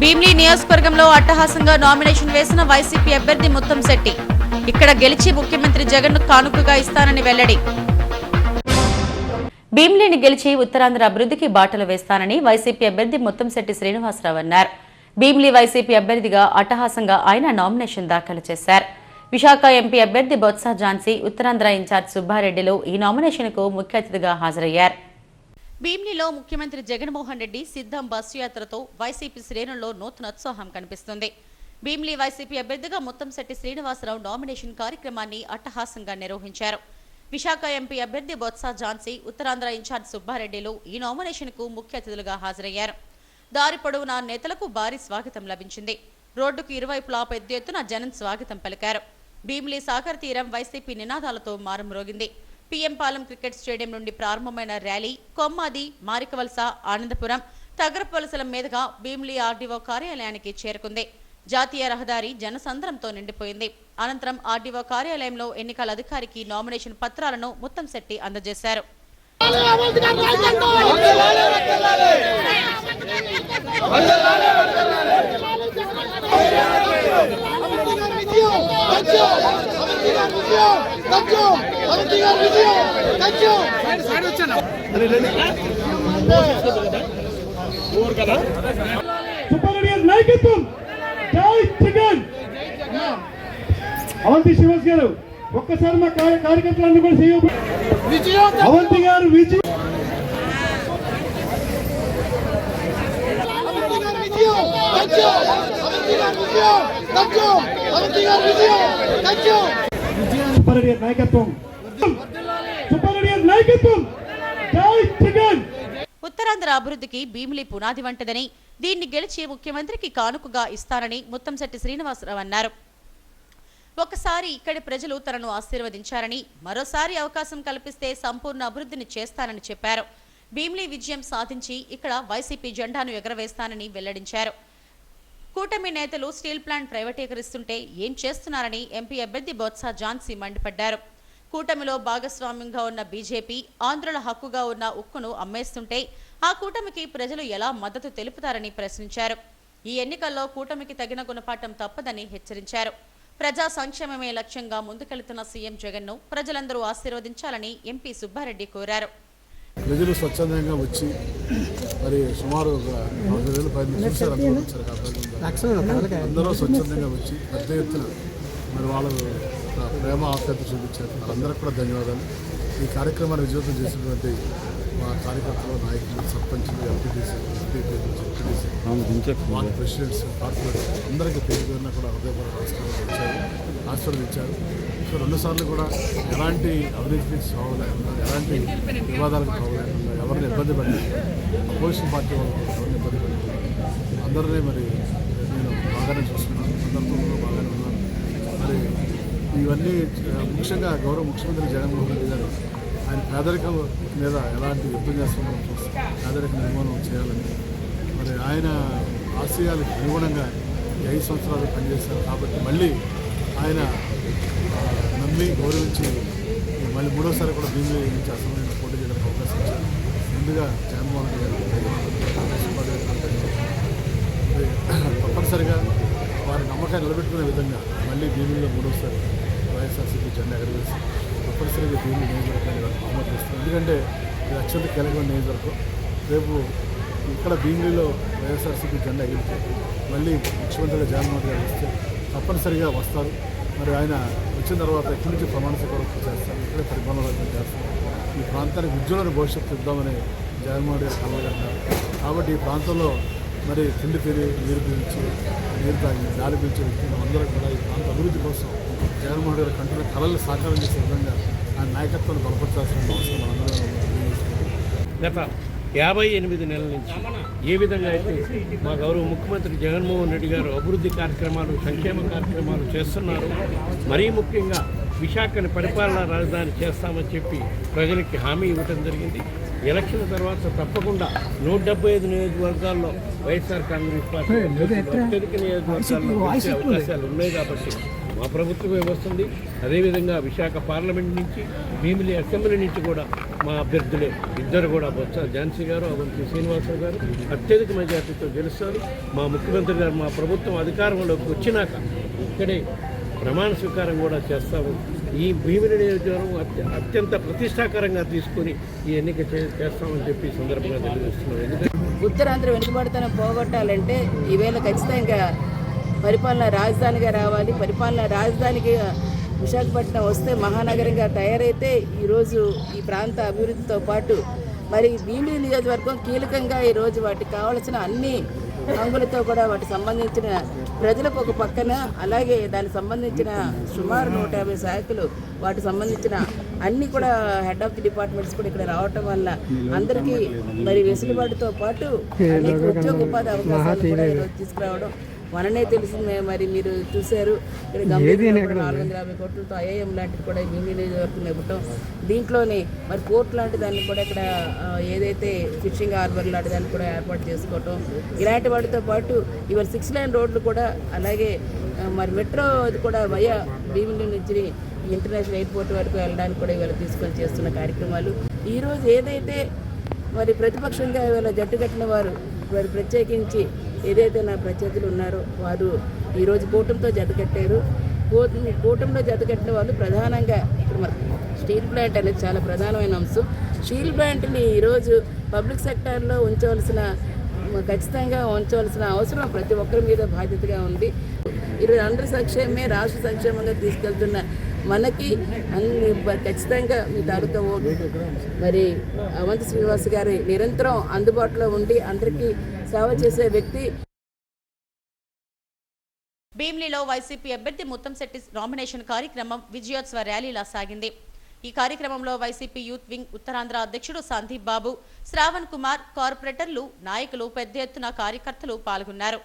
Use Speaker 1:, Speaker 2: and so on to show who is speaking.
Speaker 1: భీమ్లీ నియోజకవర్గంలో అట్టహాసంగా నామినేషన్ వేసిన వైసీపీ అభ్యర్థి ముత్తంశెట్టి ఇక్కడ గెలిచి ముఖ్యమంత్రి జగన్ కానుకగా ఇస్తానని వెల్లడి. భీమ్లీని గెలిచి ఉత్తరాంధ్ర అభివృద్ధికి బాటలు వేస్తానని వైసీపీ అభ్యర్థి ముత్తంశెట్టి శ్రీనివాసరావు అన్నారు. భీమ్లీ వైసీపీ అభ్యర్థిగా అట్టహాసంగా ఆయన నామినేషన్ దాఖలు చేశారు. విశాఖ ఎంపీ అభ్యర్థి బొత్స ఝాన్సీ ఉత్తరాంధ్ర ఇన్ఛార్జ్ సుబ్బారెడ్డిలు ఈ నామినేషన్కు ముఖ్య అతిథిగా హాజరయ్యారు. భీమ్లీలో ముఖ్యమంత్రి జగన్మోహన్ రెడ్డి సిద్ధం బస్సు యాత్రతో వైసీపీ శ్రేణుల్లో నూతన ఉత్సాహం కనిపిస్తుంది. భీమ్లీ వైసీపీ అభ్యర్థిగా ముత్తంశెట్టి శ్రీనివాసరావు నామినేషన్ కార్యక్రమాన్ని అట్టహాసంగా నిర్వహించారు. విశాఖ ఎంపీ అభ్యర్థి బొత్స ఝాన్సీ ఉత్తరాంధ్ర ఇన్ఛార్జ్ సుబ్బారెడ్డిలు ఈ నామినేషన్కు ముఖ్య అతిథులుగా హాజరయ్యారు. దారి పొడవునా నేతలకు భారీ స్వాగతం లభించింది. రోడ్డుకు ఇరువైపులా పెద్ద ఎత్తున జనం స్వాగతం పలికారు. భీమిలి సాగర్ తీరం వైసీపీ నినాదాలతో మారుమ్రోగింది. పాలెం క్రికెట్ స్టేడియం నుండి ప్రారంభమైన ర్యాలీ కొమ్మాది మారికవలస ఆనందపురం తగరపవలసల మీదుగా భీమిలి ఆర్డీఓ కార్యాలయానికి చేరుకుంది. జాతీయ రహదారి జనసంద్రంతో నిండిపోయింది. అనంతరం ఆర్డీఓ కార్యాలయంలో ఎన్నికల అధికారికి నామినేషన్ పత్రాలను ముత్తంశెట్టి అందజేశారు.
Speaker 2: నాయకత్వం జై జగన్ అవంతి శ్రీనివాస్ గారు ఒక్కసారి మా కార్య- కూడా చేయబడి అవంతి గారు విజయం నాయకత్వం నాయకత్వం. జై జగన్
Speaker 1: ఉత్తరాంధ్ర అభివృద్ధికి భీమిలి పునాది వంటదని దీన్ని గెలిచి ముఖ్యమంత్రికి కానుకగా ఇస్తానని ముత్తంశెట్టి శ్రీనివాసరావు అన్నారు. ఒకసారి ఇక్కడి ప్రజలు తనను ఆశీర్వదించారని మరోసారి అవకాశం కల్పిస్తే సంపూర్ణ అభివృద్ధిని చేస్తానని చెప్పారు. భీమిలి విజయం సాధించి ఇక్కడ వైసీపీ జెండాను ఎగరవేస్తానని వెల్లడించారు. కూటమి నేతలు స్టీల్ ప్లాంట్ ప్రైవేటీకరిస్తుంటే ఏం చేస్తున్నారని ఎంపీ అభ్యర్థి బొత్స జాన్సీ మండిపడ్డారు. కూటమిలో భాగస్వామ్యంగా ఉన్న బీజేపీ ఆంధ్రుల హక్కుగా ఉన్న ఉక్కును అమ్మేస్తుంటే ఆ కూటమికి ప్రజలు ఎలా మద్దతు తెలుపుతారని ప్రశ్నించారు. ఈ ఎన్నికల్లో కూటమికి తగిన గుణపాఠం తప్పదని హెచ్చరించారు. ప్రజా సంక్షేమమే లక్ష్యంగా ముందుకెళ్తున్న సీఎం జగన్ను ప్రజలందరూ ఆశీర్వదించాలని ఎంపీ సుబ్బారెడ్డి కోరారు.
Speaker 3: ప్రజలు స్వచ్ఛందంగా వచ్చి మరి సుమారు అందరూ వచ్చారు. కాబట్టి అందరూ స్వచ్ఛందంగా వచ్చి పెద్ద ఎత్తున మరి వాళ్ళు ప్రేమ ఆప్యాయత చూపించారు. వాళ్ళందరికీ కూడా ధన్యవాదాలు. ఈ కార్యక్రమాన్ని విజయవంతం చేసినటువంటి మా కార్యకర్తలు నాయకులు సర్పంచులు ఎంపీటీసీ ఎంపీటీసీ ప్రెసిడెంట్స్ కార్పొరేటర్స్ అందరికీ పేరు పేరున కూడా హృదయపూర్వక నమస్కారాలు ఇచ్చారు. ఆశీర్వదించారు. సో రెండుసార్లు కూడా ఎలాంటి అవినీతికి సాగు లేకుండా ఎలాంటి వివాదాలకు తావు లేకుండా ఎవరిని ఇబ్బంది పెట్టలేదు. అపోజిషన్ పార్టీ వాళ్ళు ఎవరిని ఇబ్బంది పెట్టలేదు. అందరినీ మరి నేను బాగానే చూసుకున్నాను అందరితో ఇవన్నీ ముఖ్యంగా గౌరవ ముఖ్యమంత్రి జగన్మోహన్ రెడ్డి గారు ఆయన పేదరికం మీద ఎలాంటి యుద్ధం చేస్తున్నారో చూసి పేదరిక నిర్మూలన చేయాలని మరి ఆయన ఆశయాలకు అనుగుణంగా ఐదు సంవత్సరాలు పనిచేశారు కాబట్టి మళ్ళీ ఆయన నమ్మి గౌరవించి మళ్ళీ మూడోసారి కూడా భీమిలి నుంచి అసెంబ్లీ పోటీ చేయడానికి అవకాశం ఇచ్చారు. ముందుగా జగన్మోహన్ రెడ్డి గారు తప్పనిసరిగా వారి నమ్మకాన్ని నిలబెట్టుకునే విధంగా మళ్ళీ భీమిలో మూడోసారి వైఎస్ఆర్సీపీ జెండా ఎగరవేసి తప్పనిసరిగా దీన్ని నియోజకవర్గాన్ని ఆమోదిస్తాం ఎందుకంటే ఇది అత్యంత కీలకమైన నియోజకవర్గం. రేపు ఇక్కడ భీమిలిలో వైఎస్ఆర్సీపీ జెండా ఎగిరితే మళ్ళీ ముఖ్యమంత్రిగా జగన్మోహన్ గారు వస్తే తప్పనిసరిగా వస్తారు. మరి ఆయన వచ్చిన తర్వాత ఇక్కడి నుంచి ప్రమాణ స్వీకారం చేస్తారు? ఇక్కడే పరిపాలన చేస్తారు? ఈ ప్రాంతానికి ఉజ్వలన భవిష్యత్తు ఇద్దామని జగన్మోహన్ గారు కలగన్నారు కాబట్టి ఈ ప్రాంతంలో మరి తిండి తిని నీరు పిలిచి నీరు తాగి గాలి పిలిచి వ్యక్తులు అందరూ కూడా ఈ ప్రాంత అభివృద్ధి కోసం జగన్మోహన్ గారు కంటిన్యూ కళలు సాకారం చేసే విధంగా ఆయన నాయకత్వాన్ని బలపరచాల్సిన అవసరం మనందరం.
Speaker 4: గత యాభై ఎనిమిది నెలల నుంచి ఏ విధంగా అయితే మా గౌరవ ముఖ్యమంత్రి జగన్మోహన్ రెడ్డి గారు అభివృద్ధి కార్యక్రమాలు సంక్షేమ కార్యక్రమాలు చేస్తున్నారు. మరీ ముఖ్యంగా విశాఖని పరిపాలనా రాజధాని చేస్తామని చెప్పి ప్రజలకి హామీ ఇవ్వడం జరిగింది. ఎలక్షన్ తర్వాత తప్పకుండా నూట డెబ్బై ఐదు నియోజకవర్గాల్లో వైఎస్ఆర్ కాంగ్రెస్ పార్టీ అత్యధిక నియోజకవర్గాల్లో అవకాశాలు ఉన్నాయి కాబట్టి మా ప్రభుత్వమే వస్తుంది. అదేవిధంగా విశాఖ పార్లమెంట్ నుంచి భీమిలి అసెంబ్లీ నుంచి కూడా మా అభ్యర్థులే. ఇద్దరు కూడా బొత్స ఝాన్సీ గారు అవంతి శ్రీనివాసరావు గారు అత్యధిక మెజార్టీతో గెలుస్తారు. మా ముఖ్యమంత్రి గారు మా ప్రభుత్వం అధికారంలోకి వచ్చినాక ఇక్కడే ప్రమాణ స్వీకారం కూడా చేస్తాము. ఈ భీమిని నియోజకవర్గం అత్య- అత్యంత ప్రతిష్టాకరంగా తీసుకొని ఈ ఎన్నిక చేస్తామని చెప్పి సందర్భంగా తెలియజేస్తున్నాం. ఎందుకంటే
Speaker 5: ఉత్తరాంధ్ర వెనుకబడితనం పోగొట్టాలంటే ఈవేళ ఖచ్చితంగా పరిపాలన రాజధానిగా రావాలి పరిపాలన రాజధానికి విశాఖపట్నం వస్తే మహానగరంగా తయారైతే ఈరోజు ఈ ప్రాంత అభివృద్ధితో పాటు మరి భీమిలి నియోజకవర్గం కీలకంగా ఈరోజు వాటికి కావలసిన అన్ని అంగులతో కూడా వాటికి సంబంధించిన ప్రజలకు ఒక పక్కన అలాగే దానికి సంబంధించిన సుమారు నూట యాభై శాఖలు వాటికి సంబంధించిన అన్ని కూడా హెడ్ ఆఫ్ ది డిపార్ట్మెంట్స్ కూడా ఇక్కడ రావటం వల్ల అందరికీ మరి వెసులుబాటుతో పాటు అనేక ఉద్యోగ ఉపాధి అవకాశాలు కూడా ఈరోజు తీసుకురావడం మననే తెలిసిందే మరి మీరు చూశారు. ఇక్కడ నాలుగు వందల యాభై కోట్లతో ఐఐఎం లాంటిది కూడా భూమి నియోజకవర్గం ఇవ్వటం దీంట్లోనే మరి పోర్ట్ లాంటి దాన్ని కూడా ఇక్కడ ఏదైతే ఫిషింగ్ హార్బర్ లాంటి దాన్ని కూడా ఏర్పాటు చేసుకోవటం ఇలాంటి వాటితో పాటు ఇవాళ సిక్స్ లైన్ రోడ్లు కూడా అలాగే మరి మెట్రో అది కూడా వయా భీమిలి నుంచి ఇంటర్నేషనల్ ఎయిర్పోర్ట్ వరకు వెళ్ళడానికి కూడా ఇవాళ తీసుకొని చేస్తున్న కార్యక్రమాలు. ఈరోజు ఏదైతే మరి ప్రతిపక్షంగా ఇవాళ జట్టు కట్టిన వారు వారు ప్రత్యేకించి ఏదైతే నా ప్రత్యర్థులు ఉన్నారో వారు ఈరోజు కూటమితో జతకట్టారు కూటమిలో జతకట్టిన వాళ్ళు ప్రధానంగా ఇప్పుడు స్టీల్ ప్లాంట్ అనేది చాలా ప్రధానమైన అంశం. స్టీల్ ప్లాంట్ని ఈరోజు పబ్లిక్ సెక్టార్లో ఉంచవలసిన ఖచ్చితంగా ఉంచవలసిన అవసరం ప్రతి ఒక్కరి మీద బాధ్యతగా ఉంది. ఈరోజు అందరి సంక్షేమమే రాష్ట్ర సంక్షేమంగా తీసుకెళ్తున్న మనకి అన్ని ఖచ్చితంగా మీ తాలూకా ఓటు. మరి అవంతి శ్రీనివాస్ గారి నిరంతరం అందుబాటులో ఉండి అందరికీ సేవ చేసే వ్యక్తి.
Speaker 1: భీమ్లీలో వైసీపీ అభ్యర్థి ముత్తంశెట్టి నామినేషన్ కార్యక్రమం విజయోత్సవ ర్యాలీలా సాగింది. ఈ కార్యక్రమంలో వైసీపీ యూత్ వింగ్ ఉత్తరాంధ్ర అధ్యక్షుడు సందీప్ బాబు శ్రావణ్ కుమార్ కార్పొరేటర్లు నాయకులు పెద్ద ఎత్తున కార్యకర్తలు పాల్గొన్నారు.